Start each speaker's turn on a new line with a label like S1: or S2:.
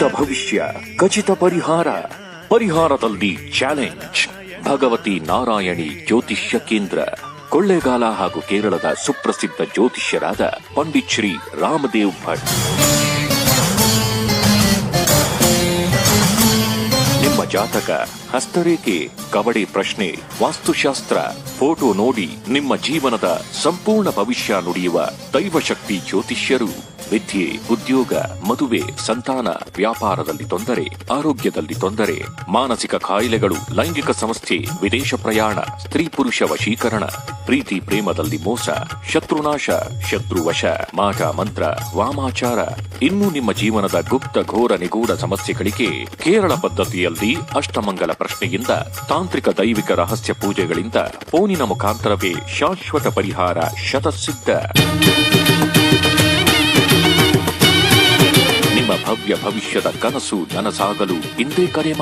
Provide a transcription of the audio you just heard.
S1: ಖಚಿತ ಭವಿಷ್ಯ ಖಚಿತ ಪರಿಹಾರ. ಪರಿಹಾರದಲ್ಲಿ ಚಾಲೆಂಜ್. ಭಗವತಿ ನಾರಾಯಣಿ ಜ್ಯೋತಿಷ್ಯ ಕೇಂದ್ರ. ಕೊಳ್ಳೇಗಾಲ ಹಾಗೂ ಕೇರಳದ ಸುಪ್ರಸಿದ್ಧ ಜ್ಯೋತಿಷ್ಯರಾದ ಪಂಡಿತ್ ಶ್ರೀ ರಾಮದೇವ್ ಭಟ್. ನಿಮ್ಮ ಜಾತಕ, ಹಸ್ತರೇಖೆ, ಕವಡೆ ಪ್ರಶ್ನೆ, ವಾಸ್ತುಶಾಸ್ತ್ರ, ಫೋಟೋ ನೋಡಿ ನಿಮ್ಮ ಜೀವನದ ಸಂಪೂರ್ಣ ಭವಿಷ್ಯ ನುಡಿಯುವ ದೈವಶಕ್ತಿ ಜ್ಯೋತಿಷ್ಯರು. ವಿದ್ಯೆ, ಉದ್ಯೋಗ, ಮದುವೆ, ಸಂತಾನ, ವ್ಯಾಪಾರದಲ್ಲಿ ತೊಂದರೆ, ಆರೋಗ್ಯದಲ್ಲಿ ತೊಂದರೆ, ಮಾನಸಿಕ ಕಾಯಿಲೆಗಳು, ಲೈಂಗಿಕ ಸಮಸ್ಯೆ, ವಿದೇಶ ಪ್ರಯಾಣ, ಸ್ತ್ರೀ ಪುರುಷ ವಶೀಕರಣ, ಪ್ರೀತಿ ಪ್ರೇಮದಲ್ಲಿ ಮೋಸ, ಶತ್ರುನಾಶ, ಶತ್ರುವಶ, ಮಾಟ ಮಂತ್ರ, ವಾಮಾಚಾರ. ಇನ್ನು ನಿಮ್ಮ ಜೀವನದ ಗುಪ್ತ ಘೋರ ನಿಗೂಢ ಸಮಸ್ಯೆಗಳಿಗೆ ಕೇರಳ ಪದ್ಧತಿಯಲ್ಲಿ ಅಷ್ಟಮಂಗಲ ಪ್ರಶ್ನೆಯಿಂದ ತಾಂತ್ರಿಕ ದೈವಿಕ ರಹಸ್ಯ ಪೂಜೆಗಳಿಂದ ಫೋನಿನ ಮುಖಾಂತರವೇ ಶಾಶ್ವತ ಪರಿಹಾರ ಶತಸಿದ್ಧ. ಭವ್ಯ ಭವಿಷ್ಯದ ಕನಸು ನನಸಾಗಲು ಇಂದೇ ಕರೆ